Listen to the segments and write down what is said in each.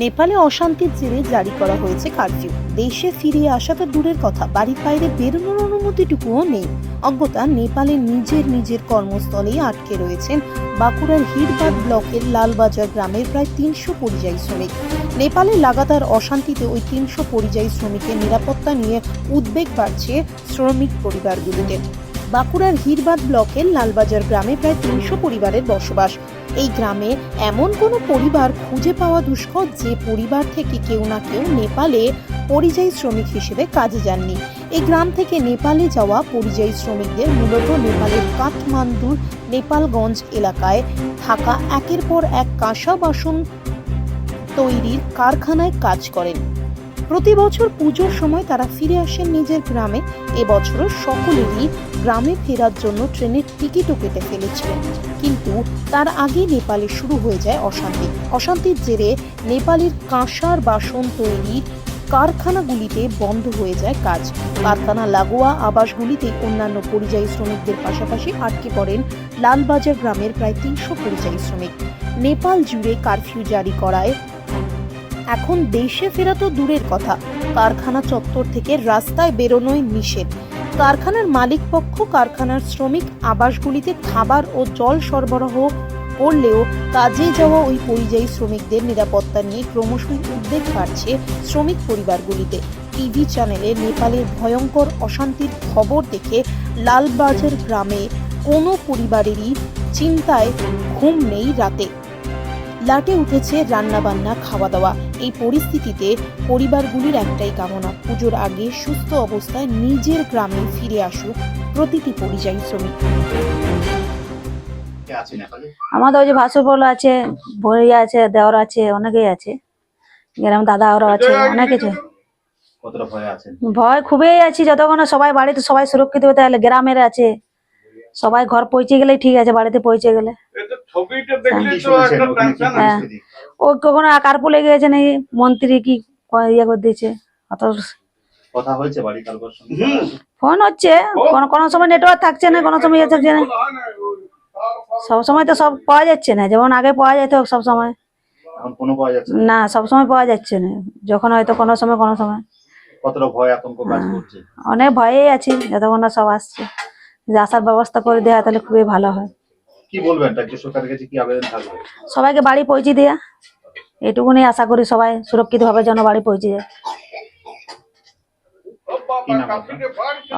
নেপালে অশান্তির জেরে জারি করা হয়েছে কারফিউ। দেশে ফিরে আসা তো দূরের কথা, বাড়ির বাইরে বেরোনোর অনুমতিটুকুও নেই। অজ্ঞতা নেপালে নিজের নিজের কর্মস্থলেই আটকে রয়েছেন বাঁকুড়ার হিরবাদ ব্লকের লালবাজার গ্রামের প্রায় তিনশো পরিযায়ী শ্রমিক। নেপালে লাগাতার অশান্তিতে ওই তিনশো পরিযায়ী শ্রমিকের নিরাপত্তা নিয়ে উদ্বেগ বাড়ছে শ্রমিক পরিবারগুলিতে। বাঁকুড়ার হিরবাদ ব্লকের লালবাজার গ্রামে প্রায় তিনশো পরিবারের বসবাস। এই গ্রামে এমন কোনো পরিবার খুঁজে পাওয়া দুষ্কর যে পরিবার থেকে কেউ না কেউ নেপালে পরিযায়ী শ্রমিক হিসেবে কাজে যাননি। এই গ্রাম থেকে নেপালে যাওয়া পরিযায়ী শ্রমিকদের মূলত নেপালের কাঠমান্ডুর নেপালগঞ্জ এলাকায় থাকা একের পর এক কাঁসা বাসন তৈরির কারখানায় কাজ করেন। প্রতি বছর পুজোর সময় তারা ফিরে আসেন নিজের গ্রামে। এবছরও সকলেরই গ্রামে ফেরার জন্য ট্রেনের টিকিটও কেটে ফেলেছিলেন। কিন্তু তার আগে নেপালে শুরু হয়ে যায় অশান্তি। অশান্তির জেরে নেপালের কাঁসার বাসন তৈরির কারখানাগুলিতে বন্ধ হয়ে যায় কাজ। কারখানা লাগোয়া আবাসগুলিতে অন্যান্য পরিযায়ী শ্রমিকদের পাশাপাশি আটকে পড়েন লালবাজার গ্রামের প্রায় তিনশো পরিযায়ী শ্রমিক। নেপাল জুড়ে কারফিউ জারি করায় এখন দেশে ফেরা তো দূরের কথা। কারখানা চত্বর থেকে রাস্তায় বেরোনোই নিষেধ। কারখানার মালিক পক্ষ কারখানার শ্রমিক আবাসগুলিতে খাবার ও জল সরবরাহ করলেও কাজে যাওয়া ওই পরিযায়ী শ্রমিকদের নিরাপত্তা নিয়ে ক্রমশই উদ্বেগ বাড়ছে শ্রমিক পরিবারগুলিতে। টিভি চ্যানেলে নেপালের ভয়ঙ্কর অশান্তির খবর দেখে লালবাজার গ্রামে কোনো পরিবারেরই চিন্তায় ঘুম নেই রাতে। লাটে উঠেছে রান্নাবান্না খাওয়া দাওয়া এই পরিস্থিতিতে পরিবারগুলির একটাই কামনা পুজোর আগে সুস্থ অবস্থায় নিজের গ্রামে ফিরে আসুক প্রতিটি পরিযায়ী শ্রমিক। আমাদের ওই যে ভাসুরপল আছে ভরিয়া আছে দেওয়ার আছে অনেকেই আছে। গ্রাম দাদা ওরা আছে অনেক কিছু ভয় খুবই আছি যতক্ষণ না সবাই বাড়িতে সবাই সুরক্ষিত হতে হলে গ্রামের আছে। সবাই ঘর পৌঁছে গেলে ঠিক আছে বাড়িতে পৌঁছে গেলে। হ্যাঁ। ও কখনো কার্পু লেগে গেছে নাকি মন্ত্রী কি ইয়ে করে দিয়েছে অত কথা হয়েছে বাড়ি কালকের সঙ্গে। ফোন হচ্ছে। কোনো কোনো সময় নেটওয়ার্ক থাকছে না কোনো সময় ইয়ে থাকছে না। সব সময় তো সব পাওয়া যাচ্ছে না। যেমন আগে পাওয়া যেত সব সময়। এখন কোনো পাওয়া যাচ্ছে না। সব সময় পাওয়া যাচ্ছে না। যখন হয়তো কোনো সময় কোনো সময়। কতটা ভয় আতঙ্ক কাজ করছে। অনেক ভয়েই আছি যতক্ষণ না সব আসছে। যে আসার ব্যবস্থা করে দেওয়া তাহলে খুবই ভালো হয়। কি বলবেন? রাজ্য সরকারের কাছে কি আবেদন থাকবে? সবাইকে বাড়ি পৌঁছে দেয়া। এটুকুনি আশা করি সবাই সুরক্ষিত ভাবে যেন বাড়ি পৌঁছে যায়।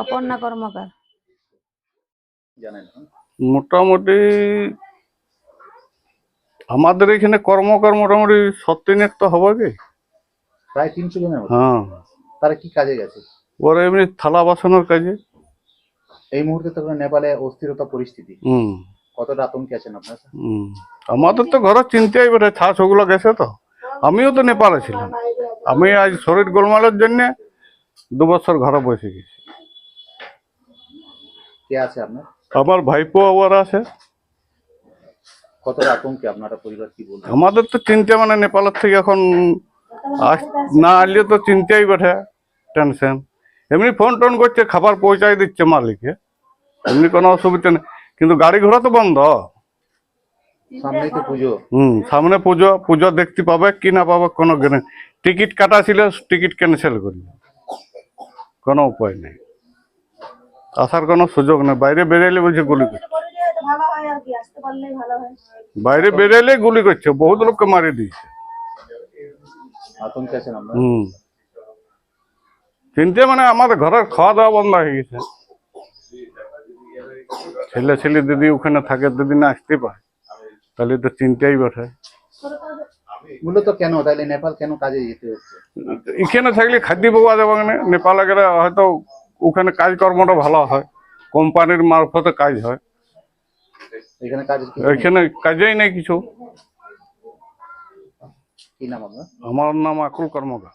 অপর্ণা কর্মকার। জানেন। মোটামুটি আমাদের এখানে কর্মকার মোটামুটি সত্যিনের তো হবে কি? প্রায় তিনশো জনের হ্যাঁ। তারা কি কাজে গেছে? ওরা এমনি থালা বাসনের কাজে। এই মুহূর্তে তো নেপালে অস্থিরতা পরিস্থিতি। হুম। কতটা আতঙ্কে আছেন আপনারা আমাদের তো ঘরের চিন্তাই বেড়ে ছাস ওগুলো গেছে তো। আমিও তো নেপালে ছিলাম। আমি আজ শরীর গোলমালের জন্য দু বছর ঘরে বসে গেছি। কে আছে আপনার? আমার ভাইপো আবার আছে। কতটা আতঙ্কে আপনারা পরিবার কি আমাদের তো চিন্তা মানে নেপালের থেকে এখন না আসলে তো চিন্তাই বেঠে টেনশন। এমনি ফোন টোন করছে খাবার পৌঁছাই দিচ্ছে মালিকে। এমনি কোনো অসুবিধা নেই। কিন্তু গাড়ি ঘোড়া তো বন্ধ। সামনেই তো পুজো। হুম সামনে পুজো পুজো দেখতে পাবে কি না পাবে কোনো টিকিট কাটা ছিল টিকিট ক্যান্সেল করি কোনো উপায় নেই। আসার কোনো সুযোগ নেই। বাইরে বেরোলে বলছে গুলি করছে। বাইরে বেরোলে গুলি করছে। বহুত লোককে মারি দিয়েছে। হুম। চিন্তা মানে আমাদের ঘরের খাওয়া দাওয়া বন্ধ হয়ে গেছে। ছেলে ছেলে যদি ওখানে থাকে যদি না আসতে পারে তাহলে তো চিন্তাই বটে। মূলত কেন? তাইলে নেপাল কেন কাজে যেতে হচ্ছে? এখানে থাকলে খাদ্য পাওয়া যাবে না। নেপালে গেলে হয়তো ওখানে কাজকর্মটা ভালো হয় কোম্পানির মারফতে কাজ হয়। এখানে কাজ এখানে কাজেই নেই কিছু। কি নাম আপনার? আমার নাম আকুল কর্মকার।